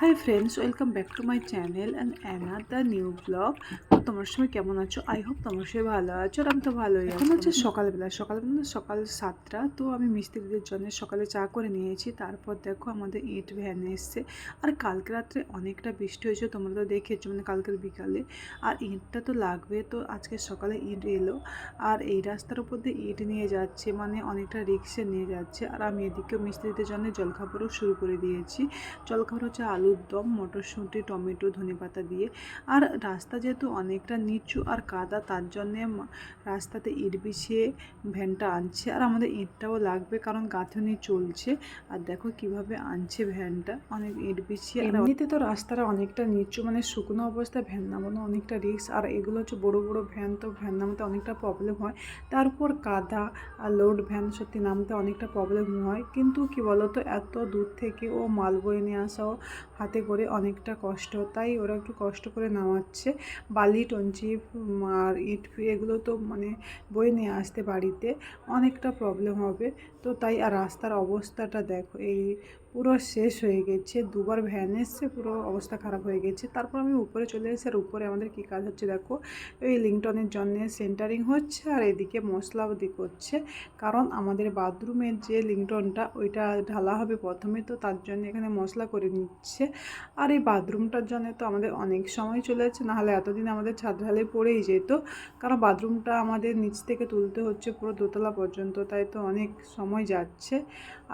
hi friends welcome back to my channel and another new vlog. তোমার সময় কেমন আছো? আই হোপ তোমার সময় ভালো আছো আর আমি তো ভালোই এখন হচ্ছে সকালবেলা সকালবেলা সকাল সাতটা তো আমি মিস্ত্রিদের জন্য সকালে চা করে নিয়েছি। তারপর দেখো আমাদের ইট ভ্যান এসছে। আর কালকে রাত্রে অনেকটা বৃষ্টি হয়েছে তোমরা তো দেখেছ মানে কালকের বিকালে। আর ইটটা তো লাগবে তো আজকে সকালে ইট এলো। আর এই রাস্তার উপর দিয়ে ইট নিয়ে যাচ্ছে মানে অনেকটা রিক্সে নিয়ে যাচ্ছে। আর আমি এদিকে মিস্ত্রিদের জন্য জলখাবারও শুরু করে দিয়েছি। জলখাবার হচ্ছে আলুর দম মটরশুঁটি টমেটো ধনেপাতা দিয়ে। আর রাস্তা যেহেতু অনেকটা নিচু আর কাদা, তার জন্যে রাস্তাতে ইট বিছিয়ে ভ্যানটা আনছে। আর আমাদের ইটটাও লাগবে কারণ গাঁথনি চলছে। আর দেখো কীভাবে আনছে ভ্যানটা। অনেক ইট বিছিয়ে এমনিতে তো রাস্তাটা অনেকটা নিচু মানে শুকনো অবস্থায় ভ্যান নামানো অনেকটা রিস্ক। আর এগুলো হচ্ছে বড় বড় ভ্যান, তো ভ্যান নামাতে অনেকটা প্রবলেম হয়। তারপর কাদা আর লোড ভ্যান সত্যি নামতে অনেকটা প্রবলেম হয়। কিন্তু কি বলতো, এত দূর থেকে ও মাল বয়ে নিয়ে আসাও হাতে করে অনেকটা কষ্ট। তাই ওরা একটু কষ্ট করে নামাচ্ছে। বালি টঞ্চি উম, আর ইট এগুলো তো মানে বয়ে নিয়ে আসতে বাড়িতে অনেকটা প্রবলেম হবে। তো তাই আর রাস্তার অবস্থাটা দেখো এই পুরো শেষ হয়ে গেছে, দুবার ভ্যান এসছে, পুরো অবস্থা খারাপ হয়ে গেছে। তারপর আমি উপরে চলে এসেছি আর উপরে আমাদের কী কাজ হচ্ছে দেখো, এই লিংটনের জন্য সেন্টারিং হচ্ছে আর এদিকে মশলাবদি করছে। কারণ আমাদের বাথরুমের যে লিংটনটা ওইটা ঢালা হবে প্রথমে, তো তার জন্য এখানে মশলা করে নিচ্ছে। আর এই বাথরুমটার জন্য তো আমাদের অনেক সময় চলে যাচ্ছে, নাহলে এতদিন আমাদের ছাদ ঢালে পড়েই যেত। কারণ বাথরুমটা আমাদের নিচ থেকে তুলতে হচ্ছে পুরো দোতলা পর্যন্ত, তাই তো অনেক সময় যাচ্ছে।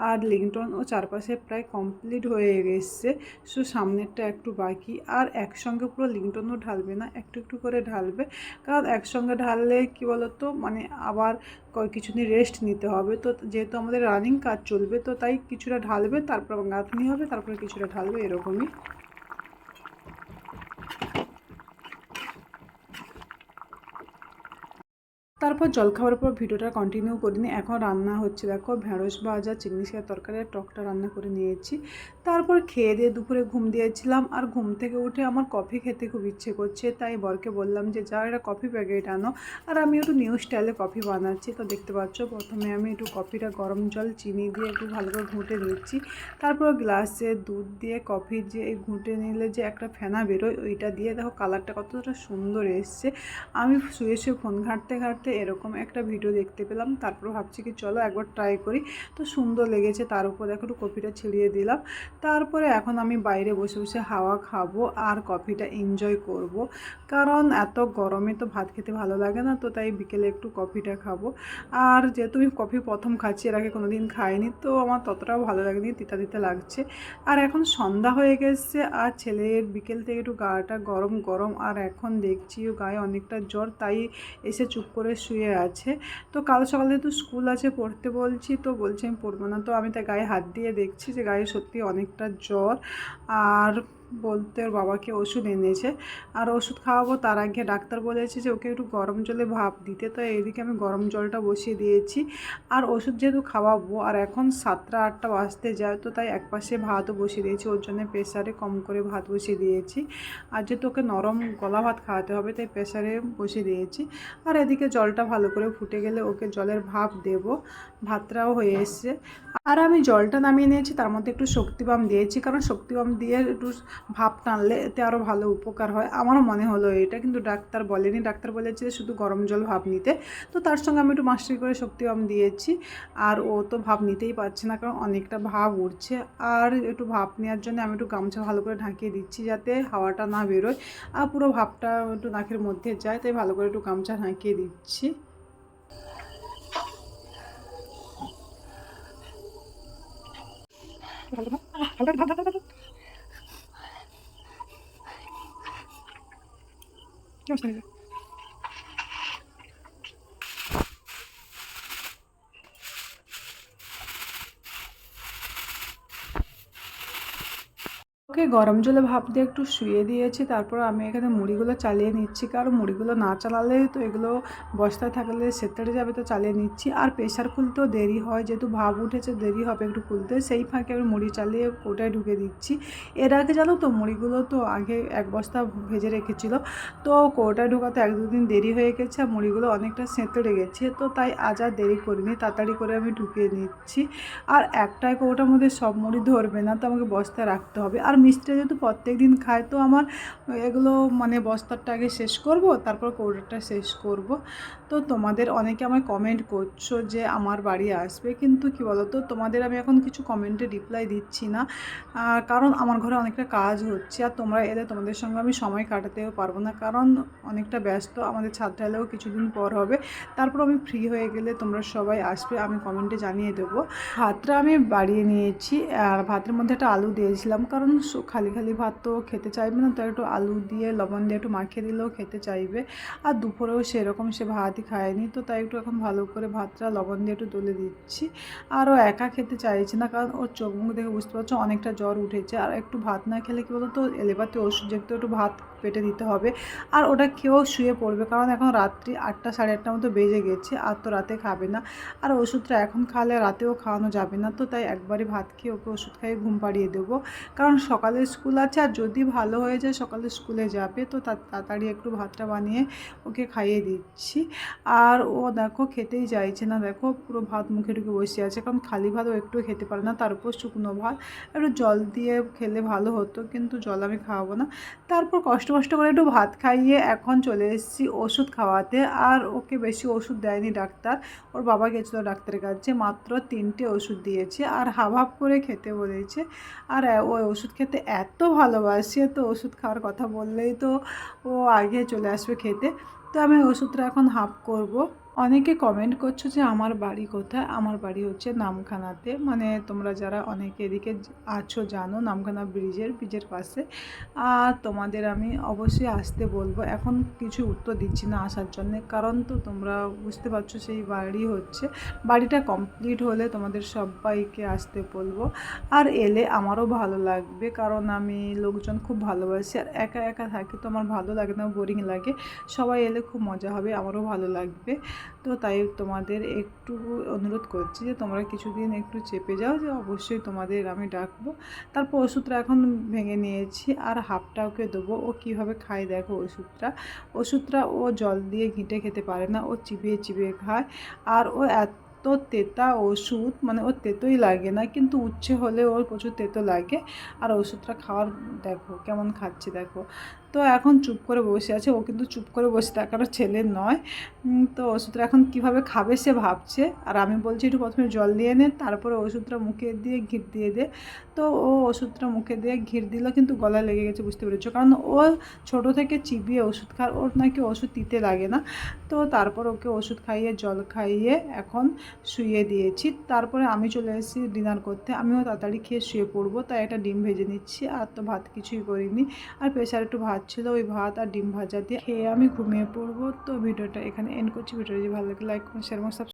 আর লিংটন ও চারপাশে প্রায় কমপ্লিট হয়ে গেছে। সো, সামনেরটা একটু বাকি। আর একসঙ্গে পুরো লিঙ্কটনও ঢালবে না, একটু একটু করে ঢালবে। কারণ একসঙ্গে ঢাললে কি বলতো মানে আবার কিছুদিন রেস্ট নিতে হবে। তো যেহেতু আমাদের রানিং কাজ চলবে, তো তাই কিছুটা ঢালবে, তারপর গাঁথনি হবে, তারপরে কিছুটা ঢালবে, এরকমই। তারপর জল খাওয়ার পর ভিডিওটা কন্টিনিউ করিনি। এখন রান্না হচ্ছে, দেখো, ঢেঁড়স ভাজা, চিংড়ি শাকের তরকারি টকটা রান্না করে নিয়েছি। তারপর খেয়ে দিয়ে দুপুরে ঘুম দিয়েছিলাম, আর ঘুম থেকে উঠে আমার কফি খেতে খুব ইচ্ছে করছে। তাই বরকে বললাম যে যা একটা কফি প্যাকেট আনো। আর আমি একটু নিউ স্টাইলে কফি বানাচ্ছি। তো দেখতে পাচ্ছ, প্রথমে আমি একটু কফিটা গরম জল, চিনি দিয়ে একটু ভালো করে ঘুঁটে নিচ্ছি। তারপর গ্লাসে দুধ দিয়ে কফি যে, এই ঘুঁটে নিলে যে একটা ফেনা বেরোয়, ওইটা দিয়ে দেখো কালারটা কতটা সুন্দর এসছে। আমি শুয়ে শুয়ে ফোন ঘাঁটতে ঘাঁটতে এরকম একটা ভিডিও দেখতে পেলাম। তারপর ভাবছি কি চলো একবার ট্রাই করি। তো সুন্দর লেগেছে, তার উপর একটু কফিটা ছিড়িয়ে দিলাম। তারপরে এখন আমি বাইরে বসে বসে হাওয়া খাব আর কফিটা এনজয় করব। কারণ এত গরমে তো ভাত খেতে ভালো লাগে না, তো তাই বিকেলে একটু কফিটা খাব। আর যেহেতু আমি কফি প্রথম খাচ্ছি, এর আগে কোনো দিন খাইনি, তো আমার ততটাও ভালো লাগেনি, তিতা তিতা লাগছে। আর এখন সন্ধ্যা হয়ে গেছে, আর ছেলের বিকেল থেকে একটু গাটা গরম গরম, আর এখন দেখছি গায়ে অনেকটা জ্বর, তাই এসে চুপ করে শুয়ে আছে। তো কাল সকালে তো স্কুল আছে, পড়তে বলছি, তো বলছি আমি পড়ব না। তো আমি তার গায়ে হাত দিয়ে দেখছি যে গায়ে সত্যি অনেকটা জ্বর। আর বলতে ওর বাবাকে ওষুধ এনেছে। আর ওষুধ খাওয়াবো তার আগে ডাক্তার বলেছে যে ওকে একটু গরম জলে ভাপ দিতে। তো এদিকে আমি গরম জলটা বসিয়ে দিয়েছি। আর ওষুধ যেহেতু খাওয়াবো, আর এখন সাতটা আটটা বাজতে যায়, তো তাই একপাশে ভাতও বসিয়ে দিয়েছি। ওর জন্য প্রেশারে কম করে ভাত বসিয়ে দিয়েছি। আর যেহেতু ওকে নরম গলা ভাত খাওয়াতে হবে, তাই প্রেশারে বসিয়ে দিয়েছি। আর এদিকে জলটা ভালো করে ফুটে গেলে ওকে জলের ভাপ দেব। ভাতটাও হয়ে এসছে। আর আমি জলটা নামিয়ে নিয়েছি, তার মধ্যে একটু শক্তিবাম দিয়েছি। কারণ শক্তিবাম দিয়ে একটু ভাপ টানলে এতে আরও ভালো উপকার হয়। আমারও মনে হলো এটা, কিন্তু ডাক্তার বলেনি। ডাক্তার বলেছে শুধু গরম জল ভাপ নিতে। তো তার সঙ্গে আমি একটু মাস্টারি করে শক্তি শক্তিবাম দিয়েছি। আর ও তো ভাপ নিতেই পারছে না, কারণ অনেকটা ভাপ উঠছে। আর একটু ভাপ নেওয়ার জন্য আমি একটু গামছা ভালো করে ঢাকিয়ে দিচ্ছি যাতে হাওয়াটা না বেরোয়। আর পুরো ভাপটা একটু নাকের মধ্যে যায়, তাই ভালো করে একটু গামছা ঢাকিয়ে দিচ্ছি। ওকে গরম জলে ভাপ দিয়ে একটু শুয়ে দিয়েছি, তারপর আমি এখানে মুড়িগুলো চালিয়ে নিচ্ছি। কারণ মুড়িগুলো না চালালে তো এগুলো বস্তায় থাকলে সেতেড়ে যাবে, তো চালিয়ে নিচ্ছি। আর প্রেশার খুলতেও দেরি হয়, যেহেতু ভাব উঠেছে, দেরি হবে একটু খুলতে। সেই ফাঁকে আমি মুড়ি চালিয়ে কোটায় ঢুকে দিচ্ছি। এর আগে জানো তো, মুড়িগুলো তো আগে এক বস্তা ভেজে রেখেছিল। তো কোটায় ঢোকাতে এক দুদিন দেরি হয়ে গেছে, আর মুড়িগুলো অনেকটা সেঁতড়ে গেছে। তো তাই আজ আর দেরি করিনি, তাড়াতাড়ি করে আমি ঢুকিয়ে নিচ্ছি। আর একটাই কৌটার মধ্যে সব মুড়ি ধরবে না, তো আমাকে বস্তায় রাখতে হবে। আর মিষ্টি যেহেতু প্রত্যেক দিন খায়, তো আমার এগুলো মানে বস্তারটা আগে শেষ করব, তারপর কৌটোটা শেষ করব। তো তোমাদের অনেকে আমায় কমেন্ট করছ যে আমার বাড়ি আসবে, কিন্তু কি বলো তো তোমাদের আমি এখন কিছু কমেন্টে রিপ্লাই দিচ্ছি না। কারণ আমার ঘরে অনেকটা কাজ হচ্ছে, আর তোমরা এলে তোমাদের সঙ্গে আমি সময় কাটাতেও পারব না, কারণ অনেকটা ব্যস্ত, আমাদের ছাদ ঢালেও কিছুদিন পর হবে। তারপর আমি ফ্রি হয়ে গেলে তোমরা সবাই আসবে, আমি কমেন্টে জানিয়ে দেবো। ভাতটা আমি বাড়িয়ে নিয়েছি, আর ভাতের মধ্যে একটা আলু দিয়েছিলাম, কারণ খালি খালি ভাত তো খেতে চাইবে না তো একটু আলু দিয়ে, লবণ দিয়ে একটু মাখিয়ে দিলেও খেতে চাইবে। আর দুপুরেও সেরকম সে ভাতই খায়নি, তো তাই একটু এখন ভালো করে ভাতটা লবণ দিয়ে একটু তুলে দিচ্ছি। আর ও একা খেতে চাইছে না, কারণ ওর চোখ মুখ দেখে বুঝতে পারছ অনেকটা জ্বর উঠেছে। আর একটু ভাত না খেলে কী বলতো এলেবাতে ওষুধ যেহেতু একটু ভাত পেটে দিতে হবে। আর ওটা খেয়েও শুয়ে পড়বে, কারণ এখন রাত্রি আটটা সাড়ে আটটার মতো বেজে গেছে, আর তো রাতে খাবে না। আর ওষুধটা এখন খাওয়ালে রাতেও খাওয়ানো যাবে না, তো তাই একবারই ভাত খেয়ে ওকে ওষুধ খাইয়ে ঘুম পাড়িয়ে দেবো। কারণ সকালে স্কুল আছে, আর যদি ভালো হয়ে যায়, সকালে স্কুলে যাবে, তো তাড়াতাড়ি একটু ভাতটা বানিয়ে ওকে খাইয়ে দিচ্ছি। আর ও দেখো খেতেই চাইছে না, দেখো পুরো ভাত মুখে ঢুকে বসে আছে, কারণ খালি ভাতও একটু খেতে পারে না, তার উপর শুকনো ভাত। একটু জল দিয়ে খেলে ভালো হতো, কিন্তু জল আমি খাওয়াবো না। তারপর কষ্ট কষ্ট কষ্ট করে একটু ভাত খাইয়ে এখন চলে এসেছি ওষুধ খাওয়াতে। আর ওকে বেশি ওষুধ দেয়নি ডাক্তার। ওর বাবা গেছিল ডাক্তারের কাছে, মাত্র তিনটে ওষুধ দিয়েছে আর হাফ করে খেতে বলেছে। আর ওই ওষুধ খেতে এত ভালোবাসে, তো ওষুধ খাওয়ার কথা বললেই তো ও আগে চলে আসবে খেতে। তো আমি ওষুধটা এখন হাফ করব। অনেকে কমেন্ট করছ যে, আমার বাড়ি কোথায়? আমার বাড়ি হচ্ছে নামখানাতে। মানে তোমরা যারা অনেকে এদিকে আছো জানো, নামখানা ব্রিজের ব্রিজের পাশে। আর তোমাদের আমি অবশ্যই আসতে বলব। এখন কিছু উত্তর দিচ্ছি না আসার জন্য। কারণ তো তোমরা বুঝতে পারছ সেই বাড়ি হচ্ছে, বাড়িটা কমপ্লিট হলে তোমাদের সবাইকে আসতে বলব। আর এলে আমারও ভালো লাগবে। কারণ আমি লোকজন খুব ভালোবাসি। আর একা একা থাকি তো আমার ভালো লাগে না, বোরিং লাগে। সবাই এলে খুব মজা হবে, আমারও ভালো লাগবে। তো তাই তোমাদের একটু অনুরোধ করছি যে তোমরা কিছুদিন একটু চেপে যাও যে অবশ্যই তোমাদের আমি ডাকবো। তারপর ওষুধটা এখন ভেঙে নিয়েছি আর হাফটা ওকে দেবো। ও কীভাবে খায় দেখো ওষুধটা। ওষুধটা ও জল দিয়ে ঘিঁটে খেতে পারে না। ও চিবিয়ে চিবিয়ে খায়। আর ও এত তো তেতা ওষুধ মানে ওর তেতোই লাগে না, কিন্তু উচ্ছে হলে ওর প্রচুর তেতো লাগে। আর ওষুধটা খাওয়ার, দেখো কেমন খাচ্ছে দেখো। তো এখন চুপ করে বসে আছে, ও কিন্তু চুপ করে বসে থাকার ছেলে নয়। তো ওষুধটা এখন কীভাবে খাবে সে ভাবছে। আর আমি বলছি একটু প্রথমে জল দিয়ে নে, তারপরে ওষুধটা মুখে দিয়ে ঘির দিয়ে দে। তো ও ওষুধটা মুখে দিয়ে ঘির দিল, কিন্তু গলায় লেগে গেছে, বুঝতে পেরেছ? কারণ ও ছোট থেকে চিবিয়ে ওষুধ খায়, ওর নাকি ওষুধ দিতে লাগে না। তো তারপর ওকে ওষুধ খাইয়ে, জল খাইয়ে এখন শুয়ে দিয়েছি। তারপরে আমি চলে এসেছি ডিনার করতে। আমিও তাড়াতাড়ি খেয়ে শুয়ে পড়ব, তাই একটা ডিম ভেজে নিচ্ছি, আর তো ভাত কিছুই করিনি। আর প্রেশার একটু ভাত ছিল, ওই ভাত আর ডিম ভাজা দিয়ে খেয়ে আমি ঘুমিয়ে পড়ব। তো ভিডিওটা এখানে এন্ড করছি। ভিডিওটা যদি ভালো লাগে লাইক শেয়ার সাবস্ক্রাইব